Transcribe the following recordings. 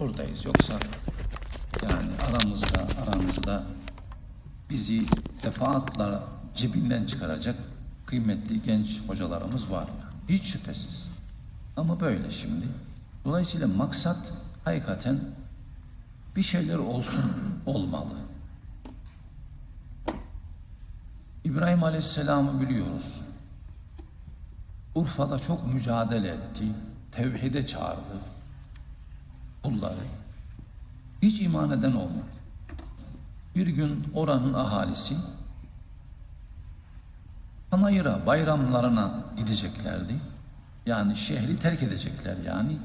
buradayız. Yoksa yani aramızda aramızda bizi defaatla cebinden çıkaracak kıymetli genç hocalarımız var. Yani. Hiç şüphesiz. Ama böyle şimdi. Dolayısıyla maksat hakikaten bir şeyler olsun olmalı. İbrahim Aleyhisselam'ı biliyoruz. Urfa'da çok mücadele etti. Tevhide çağırdı kulları. Hiç iman eden olmadı. Bir gün oranın ahalisi Panayır'a, bayramlarına gideceklerdi. Yani şehri terk edecekler yani.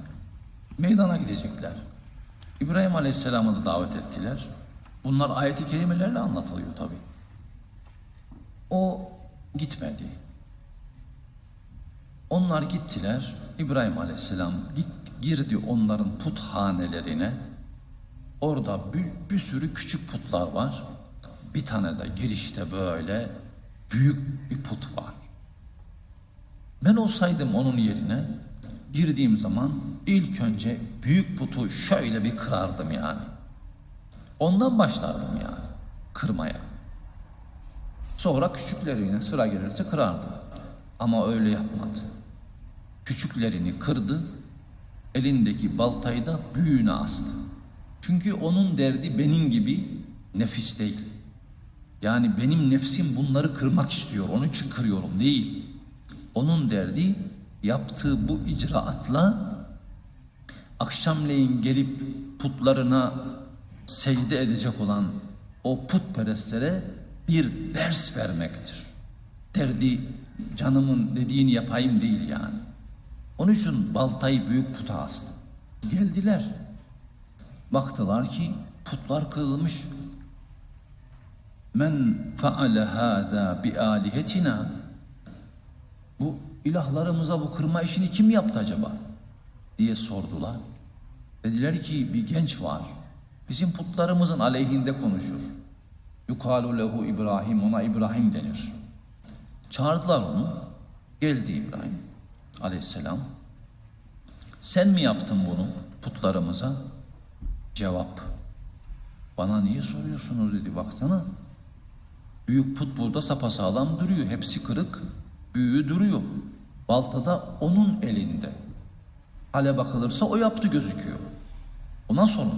Meydana gidecekler. İbrahim Aleyhisselam'ı da davet ettiler. Bunlar ayeti kerimelerle anlatılıyor tabi. O gitmedi. Onlar gittiler. İbrahim Aleyhisselam git, girdi onların puthanelerine. Orada bir, bir sürü küçük putlar var. Bir tane de girişte böyle büyük bir put var. Ben olsaydım onun yerine girdiğim zaman ilk önce büyük putu şöyle bir kırardım yani. Ondan başlardım yani kırmaya. Sonra küçüklerine sıra gelirse kırardım. Ama öyle yapmadı. Küçüklerini kırdı, elindeki baltayı da büyüğüne astı. Çünkü onun derdi benim gibi nefis değil. Yani benim nefsim bunları kırmak istiyor, onun için kırıyorum değil. Onun derdi yaptığı bu icraatla akşamleyin gelip putlarına secde edecek olan o putperestlere bir ders vermektir. Derdi canımın dediğini yapayım değil yani. Onun için baltayı büyük puta astı. Geldiler. Baktılar ki putlar kırılmış. Men faale hâzâ bi âlihetina bu ilahlarımıza bu kırma işini kim yaptı acaba? diye sordular. Dediler ki bir genç var. Bizim putlarımızın aleyhinde konuşur. Yukalu lehu İbrahim ona İbrahim denir. Çağırdılar onu. Geldi İbrahim aleyhisselam. Sen mi yaptın bunu putlarımıza? Cevap. Bana niye soruyorsunuz dedi baksana. Büyük put burada sapasağlam duruyor. Hepsi kırık. Büyüğü duruyor. Baltada onun elinde. Hale bakılırsa o yaptı gözüküyor. Ona sorun.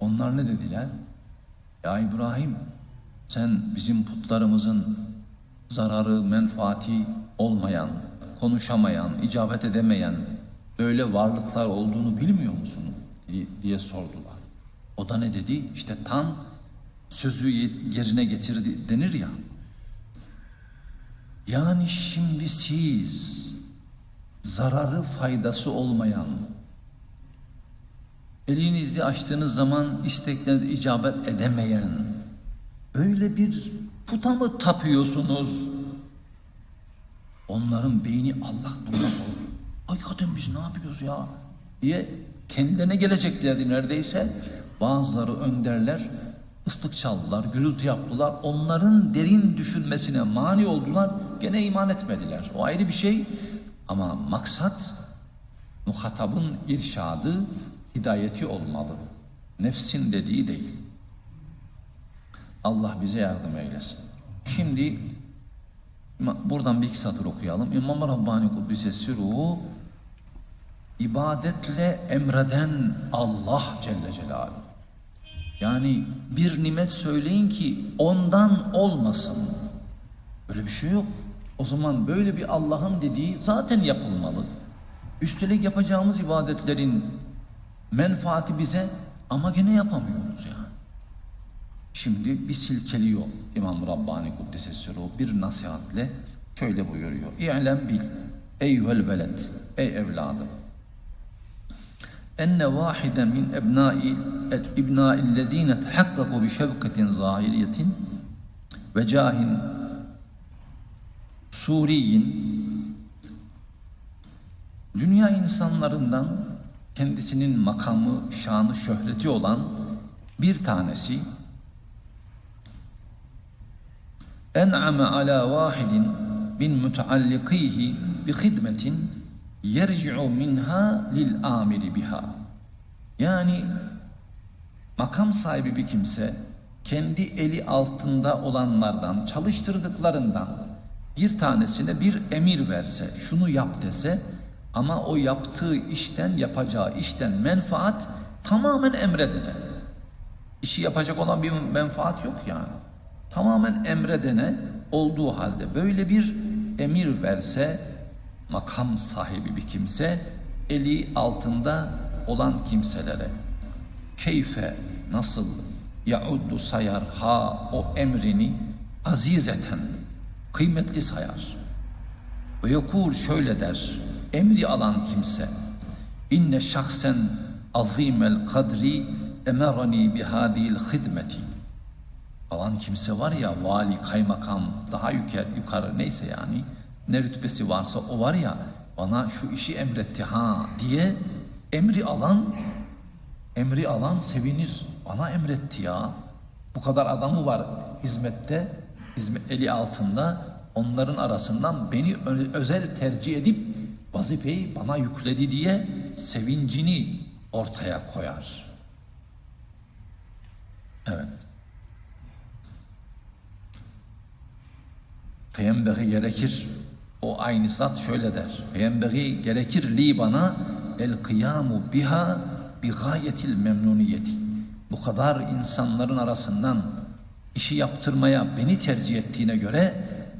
Onlar ne dediler? Ya İbrahim sen bizim putlarımızın zararı, menfaati olmayan, konuşamayan, icabet edemeyen öyle varlıklar olduğunu bilmiyor musun? diye sordular. O da ne dedi? İşte tam sözü yerine getirdi denir ya. Yani şimdi siz zararı faydası olmayan elinizi açtığınız zaman isteklerinize icabet edemeyen öyle bir puta mı tapıyorsunuz? Onların beyni Allah bullak oldu. Hakikaten biz ne yapıyoruz ya? diye kendilerine geleceklerdi neredeyse. Bazıları önderler ıslık çaldılar, gürültü yaptılar. Onların derin düşünmesine mani oldular. Gene iman etmediler. O ayrı bir şey. Ama maksat muhatabın irşadı, hidayeti olmalı. Nefsin dediği değil. Allah bize yardım eylesin. Şimdi buradan bir iki satır okuyalım. İmam Rabbani Kuddisesi ruhu ibadetle emreden Allah Celle Celaluhu. Yani bir nimet söyleyin ki ondan olmasın. Öyle bir şey yok. O zaman böyle bir Allah'ın dediği zaten yapılmalı. Üstelik yapacağımız ibadetlerin menfaati bize ama gene yapamıyoruz yani. Şimdi bir silkeliyor İmam Rabbani Kuddisesi bir nasihatle şöyle buyuruyor. İ'lem bil eyyuhel veled ey evladım enne vahide min ebnai ibna'illezine tehakkaku bi şevketin zahiriyetin ve cahin suriyin dünya insanlarından kendisinin makamı, şanı, şöhreti olan bir tanesi en'ame ala vahidin bin müteallikihi bi hidmetin yerci'u minha lil amiri biha. Yani makam sahibi bir kimse kendi eli altında olanlardan, çalıştırdıklarından bir tanesine bir emir verse, şunu yap dese ama o yaptığı işten, yapacağı işten menfaat tamamen emredene. İşi yapacak olan bir menfaat yok yani. Tamamen emredene olduğu halde böyle bir emir verse makam sahibi bir kimse eli altında olan kimselere keyfe nasıl yauddu sayar ha o emrini azizeten kıymetli sayar. Ve yekul şöyle der emri alan kimse inne şahsen azimel kadri emerani bihadil hidmeti alan kimse var ya vali kaymakam daha yukarı, yukarı neyse yani ne rütbesi varsa o var ya bana şu işi emretti ha diye emri alan emri alan sevinir. Bana emretti ya. Bu kadar adamı var hizmette, hizmet eli altında. Onların arasından beni özel tercih edip vazifeyi bana yükledi diye sevincini ortaya koyar. Evet. Peygamber'e gerekir. O aynı zat şöyle der. Peygamber'i gerekir li bana el kıyamu biha bi gayetil memnuniyeti. Bu kadar insanların arasından işi yaptırmaya beni tercih ettiğine göre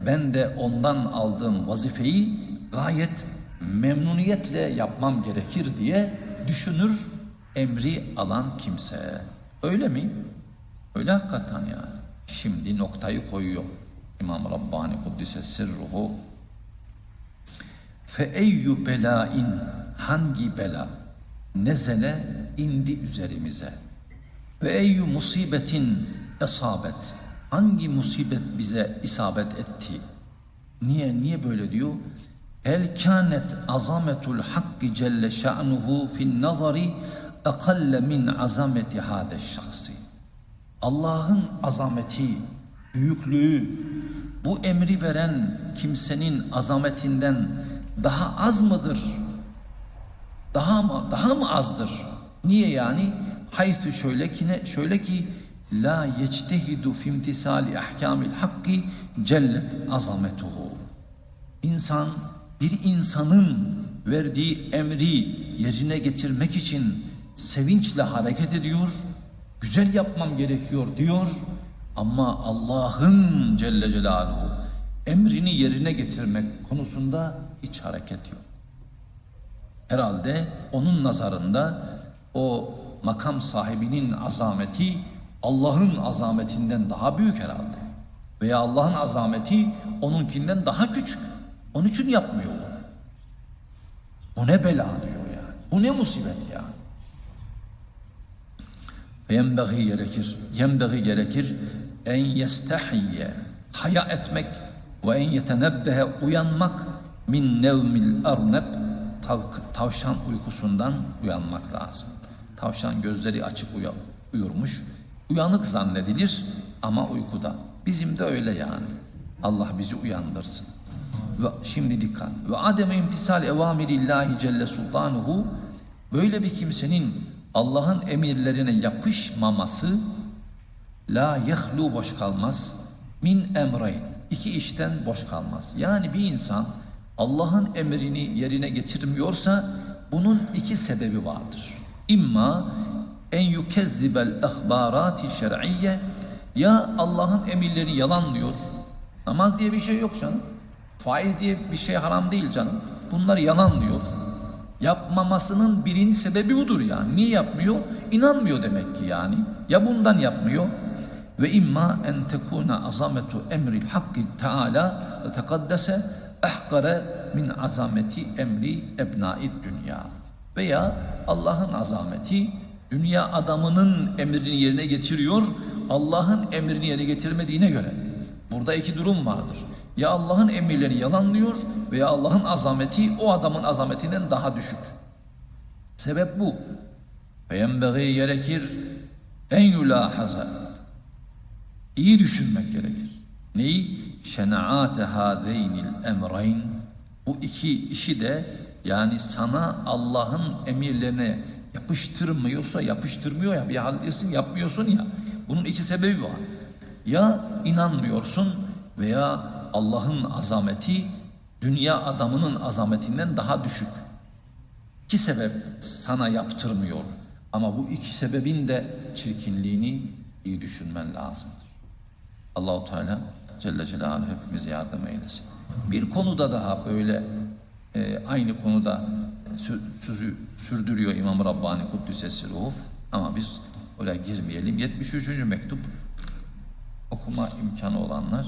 ben de ondan aldığım vazifeyi gayet memnuniyetle yapmam gerekir diye düşünür emri alan kimse. Öyle mi? Öyle hakikaten yani. Şimdi noktayı koyuyor. İmam Rabbani Kuddise Sirruhu Fe eyyü belain hangi bela nezele indi üzerimize? Ve eyyü musibetin esabet hangi musibet bize isabet etti? Niye niye böyle diyor? El kânet azametul hakkı celle şa'nuhu fin nazari akalle min azameti hâde şahsi. Allah'ın azameti büyüklüğü bu emri veren kimsenin azametinden daha az mıdır? Daha mı daha mı azdır? Niye yani? Haythu şöyle ki ne? Şöyle ki la yectehidu fi imtisali ahkamil hakki cellet azametuhu. İnsan bir insanın verdiği emri yerine getirmek için sevinçle hareket ediyor. Güzel yapmam gerekiyor diyor. Ama Allah'ın Celle Celaluhu emrini yerine getirmek konusunda hiç hareket yok. Herhalde onun nazarında o makam sahibinin azameti Allah'ın azametinden daha büyük herhalde. Veya Allah'ın azameti onunkinden daha küçük. Onun için yapmıyor bunu. Bu ne bela diyor yani. Bu ne musibet ya. Yenbeği gerekir. Yenbeği gerekir. En yestahiyye. Haya etmek. Ve en yetenebbehe uyanmak. Min nevmil arneb. Tav, tavşan uykusundan uyanmak lazım. Tavşan gözleri açık uyan, uyurmuş. Uyanık zannedilir ama uykuda. Bizim de öyle yani. Allah bizi uyandırsın. Ve şimdi dikkat. Ve ademe imtisal evamirillahi celle sultanuhu böyle bir kimsenin Allah'ın emirlerine yapışmaması la yehlu boş kalmaz min emreyn iki işten boş kalmaz. Yani bir insan Allah'ın emrini yerine getirmiyorsa bunun iki sebebi vardır. İmma en yukezzibel ahbarati şer'iyye ya Allah'ın emirleri yalanlıyor. Namaz diye bir şey yok canım. Faiz diye bir şey haram değil canım. Bunlar yalanlıyor. Yapmamasının birinci sebebi budur yani. Niye yapmıyor? İnanmıyor demek ki yani. Ya bundan yapmıyor ve imma en tekuna azametu emril hakki taala ve tekaddese ehkare min azameti emri ebnaid dünya. Veya Allah'ın azameti dünya adamının emrini yerine getiriyor. Allah'ın emrini yerine getirmediğine göre. Burada iki durum vardır. Ya Allah'ın emirlerini yalanlıyor veya Allah'ın azameti o adamın azametinden daha düşük. Sebep bu. Feyenbeği gerekir en yulahaza. İyi düşünmek gerekir. Neyi? Şenaate hâzeynil emreyn. Bu iki işi de Yani sana Allah'ın emirlerine yapıştırmıyorsa yapıştırmıyor ya bir haldesin yapmıyorsun ya. Bunun iki sebebi var. Ya inanmıyorsun veya Allah'ın azameti dünya adamının azametinden daha düşük. İki sebep sana yaptırmıyor. Ama bu iki sebebin de çirkinliğini iyi düşünmen lazımdır. Allahu Teala Celle Celaluhu hepimize yardım eylesin. Bir konuda daha böyle e, aynı konuda sö- sözü sürdürüyor İmam Rabbani Kuddüs'e ruhu. Ama biz oraya girmeyelim. 73. mektup okuma imkanı olanlar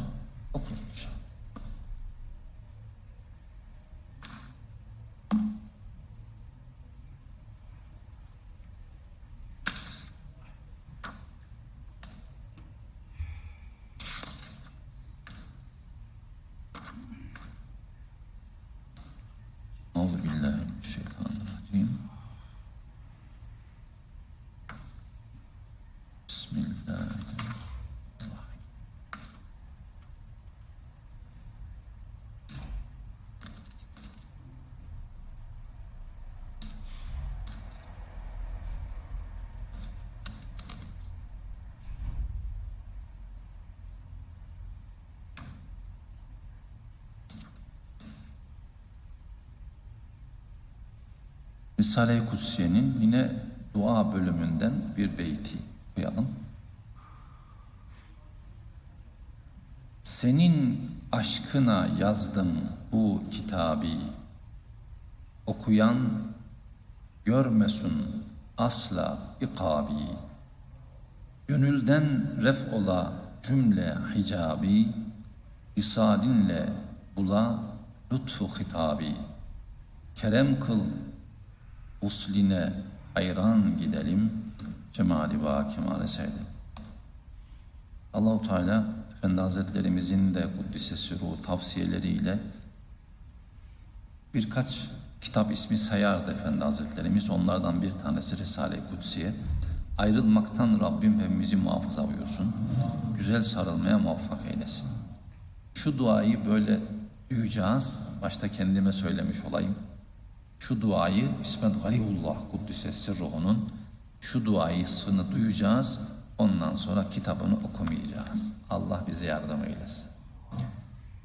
Risale-i Kutsiye'nin yine dua bölümünden bir beyti okuyalım. Senin aşkına yazdım bu kitabı. Okuyan görmesin asla ikabi. Gönülden ref ola cümle hicabi. Risalinle bula lütfu hitabi. Kerem kıl usline hayran gidelim. Cemali va kemale seyredelim. Allahu Teala Efendi Hazretlerimizin de Kuddise Ruhu tavsiyeleriyle birkaç kitap ismi sayardı Efendi Hazretlerimiz. Onlardan bir tanesi Risale-i Kutsiye. Ayrılmaktan Rabbim hepimizi muhafaza buyursun. Güzel sarılmaya muvaffak eylesin. Şu duayı böyle duyacağız. Başta kendime söylemiş olayım şu duayı İsmet Garibullah Kuddüse Sirruhu'nun şu duayısını duyacağız. Ondan sonra kitabını okumayacağız. Allah bize yardım eylesin.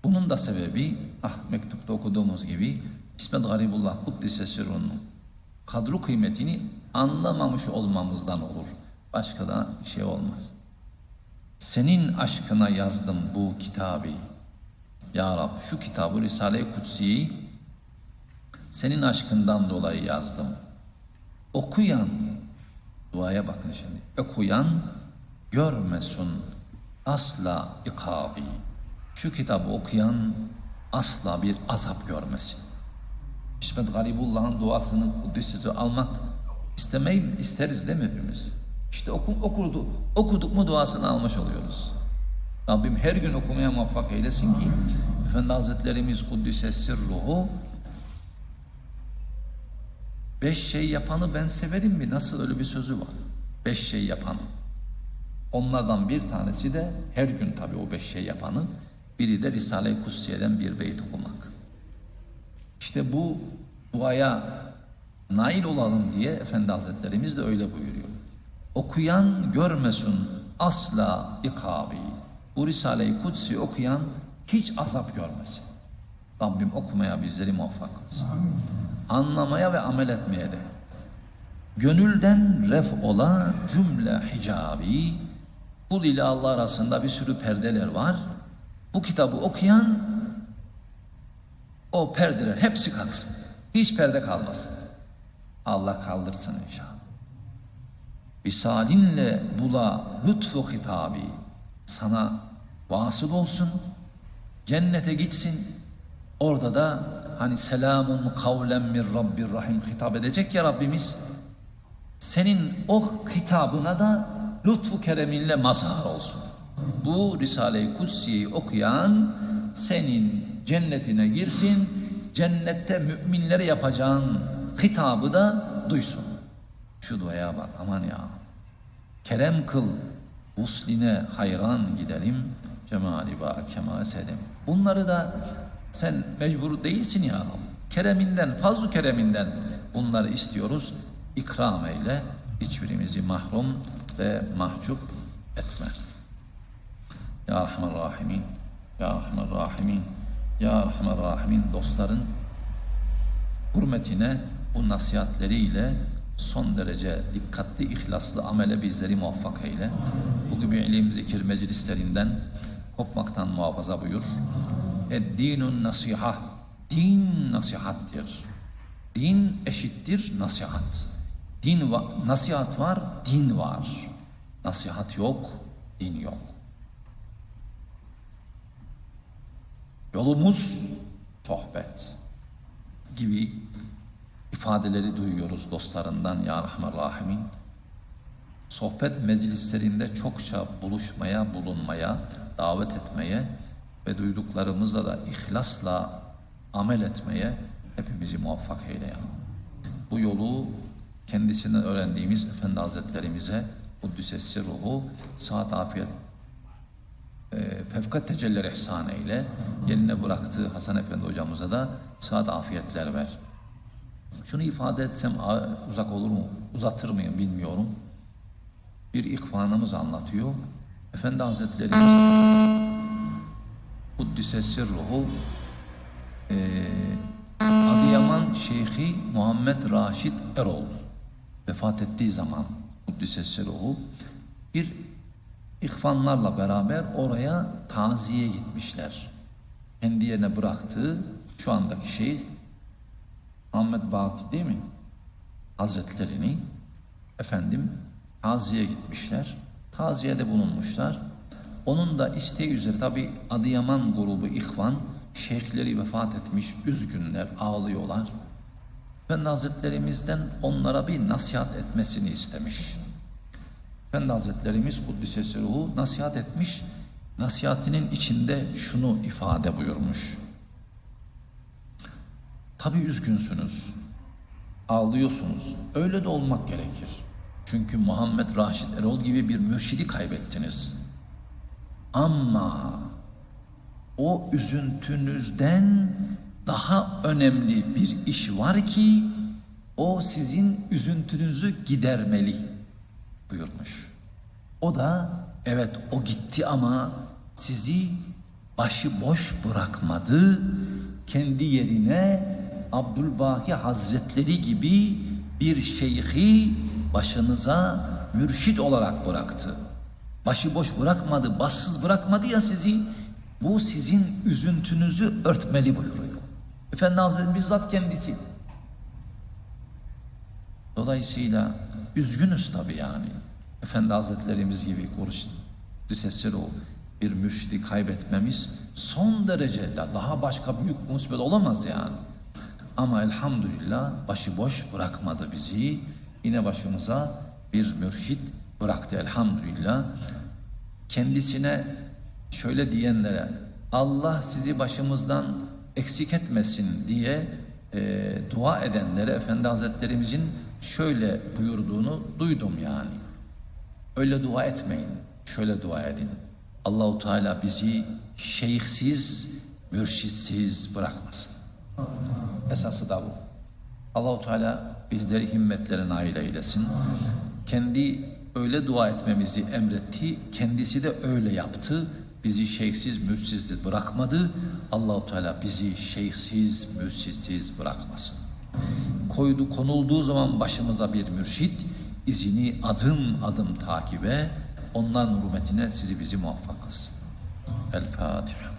Bunun da sebebi ah mektupta okuduğumuz gibi İsmet Garibullah Kuddüse Sirruhu'nun kadru kıymetini anlamamış olmamızdan olur. Başka da bir şey olmaz. Senin aşkına yazdım bu kitabı. Ya Rab şu kitabı Risale-i Kutsi'yi senin aşkından dolayı yazdım. Okuyan, duaya bakın şimdi. Okuyan görmesin asla ikabi. Şu kitabı okuyan asla bir azap görmesin. İsmet Garibullah'ın duasını Kudüs'ü almak istemeyi isteriz değil mi hepimiz? İşte oku, okurdu, okuduk mu duasını almış oluyoruz. Rabbim her gün okumaya muvaffak eylesin ki Efendi Hazretlerimiz Kuddüs'e sirruhu Beş şey yapanı ben severim mi? Nasıl öyle bir sözü var? Beş şey yapanı. Onlardan bir tanesi de her gün tabii o beş şey yapanı. Biri de Risale-i Kutsiye'den bir beyt okumak. İşte bu duaya nail olalım diye Efendi Hazretlerimiz de öyle buyuruyor. Okuyan görmesin asla ikabi. Bu Risale-i Kutsi okuyan hiç azap görmesin. Rabbim okumaya bizleri muvaffak kılsın. Anlamaya ve amel etmeye de. Gönülden ref ola cümle hicabi. Kul ile Allah arasında bir sürü perdeler var. Bu kitabı okuyan o perdeler hepsi kalksın. Hiç perde kalmasın. Allah kaldırsın inşallah. Visalinle bula lütfu hitabi. Sana vasıl olsun. Cennete gitsin. Orada da hani selamun kavlen min Rabbir Rahim hitap edecek ya Rabbimiz. Senin o hitabına da lütfu kereminle mazhar olsun. Bu Risale-i Kutsi'yi okuyan senin cennetine girsin, cennette müminlere yapacağın hitabı da duysun. Şu duaya bak aman ya. Kerem kıl, usline hayran gidelim, cemali ve kemale sedem. Bunları da sen mecbur değilsin ya. kereminden, fazlu kereminden bunları istiyoruz. İkram eyle, hiçbirimizi mahrum ve mahcup etme. Ya Rahman Rahimin, Ya Rahman Rahimin, Ya Rahman Rahimin dostların hürmetine bu nasihatleriyle son derece dikkatli, ihlaslı amele bizleri muvaffak eyle. Bu gibi ilim zikir meclislerinden kopmaktan muhafaza buyur. Ed-dinun nasiha. Din nasihattir. Din eşittir nasihat. Din va nasihat var, din var. Nasihat yok, din yok. Yolumuz sohbet gibi ifadeleri duyuyoruz dostlarından ya Rahman Rahimin. Sohbet meclislerinde çokça buluşmaya, bulunmaya, davet etmeye ve duyduklarımızla da ihlasla amel etmeye hepimizi muvaffak eyle ya. Bu yolu kendisinden öğrendiğimiz Efendi Hazretlerimize Kuddüs'e ruhu, saat afiyet e, fevkat tecelliler ihsan eyle. Yerine bıraktığı Hasan Efendi hocamıza da saat afiyetler ver. Şunu ifade etsem uzak olur mu, uzatır mıyım bilmiyorum. Bir ihvanımız anlatıyor. Efendi Hazretleri Kuddüs'e sirruhu e, Adıyaman Şeyhi Muhammed Raşit Erol vefat ettiği zaman Kuddüs'e sirruhu bir ihvanlarla beraber oraya taziye gitmişler. Kendi yerine bıraktığı şu andaki şeyh Ahmet Baki değil mi? Hazretlerini efendim taziye gitmişler. Taziyede bulunmuşlar. Onun da isteği üzere tabi Adıyaman grubu ihvan şeyhleri vefat etmiş üzgünler ağlıyorlar. Efendi Hazretlerimizden onlara bir nasihat etmesini istemiş. Efendi Hazretlerimiz Kuddisesi Ruhu nasihat etmiş. Nasihatinin içinde şunu ifade buyurmuş. Tabi üzgünsünüz. Ağlıyorsunuz. Öyle de olmak gerekir. Çünkü Muhammed Raşit Erol gibi bir mürşidi kaybettiniz. Ama o üzüntünüzden daha önemli bir iş var ki o sizin üzüntünüzü gidermeli buyurmuş. O da evet o gitti ama sizi başıboş bırakmadı. Kendi yerine Abdülbaki Hazretleri gibi bir şeyhi başınıza mürşid olarak bıraktı. Başıboş bırakmadı, bassız bırakmadı ya sizi. Bu sizin üzüntünüzü örtmeli buyuruyor. Efendi Hazretleri bizzat kendisi. Dolayısıyla üzgünüz tabii yani. Efendi Hazretlerimiz gibi konuş sesleri o bir mürşidi kaybetmemiz son derecede daha başka büyük musibet olamaz yani. Ama elhamdülillah başıboş bırakmadı bizi. Yine başımıza bir mürşit bıraktı elhamdülillah. Kendisine şöyle diyenlere Allah sizi başımızdan eksik etmesin diye e, dua edenlere Efendi Hazretlerimizin şöyle buyurduğunu duydum yani. Öyle dua etmeyin. Şöyle dua edin. Allahu Teala bizi şeyhsiz, mürşitsiz bırakmasın. Esası da bu. Allahu Teala bizleri himmetlere nail eylesin. Kendi öyle dua etmemizi emretti. Kendisi de öyle yaptı. Bizi şeyhsiz, mürşitsiz bırakmadı. Allahu Teala bizi şeyhsiz, mürşitsiz bırakmasın. Koydu konulduğu zaman başımıza bir mürşit, izini adım adım takibe, onların hürmetine sizi bizi muvaffak kılsın. El Fatiha.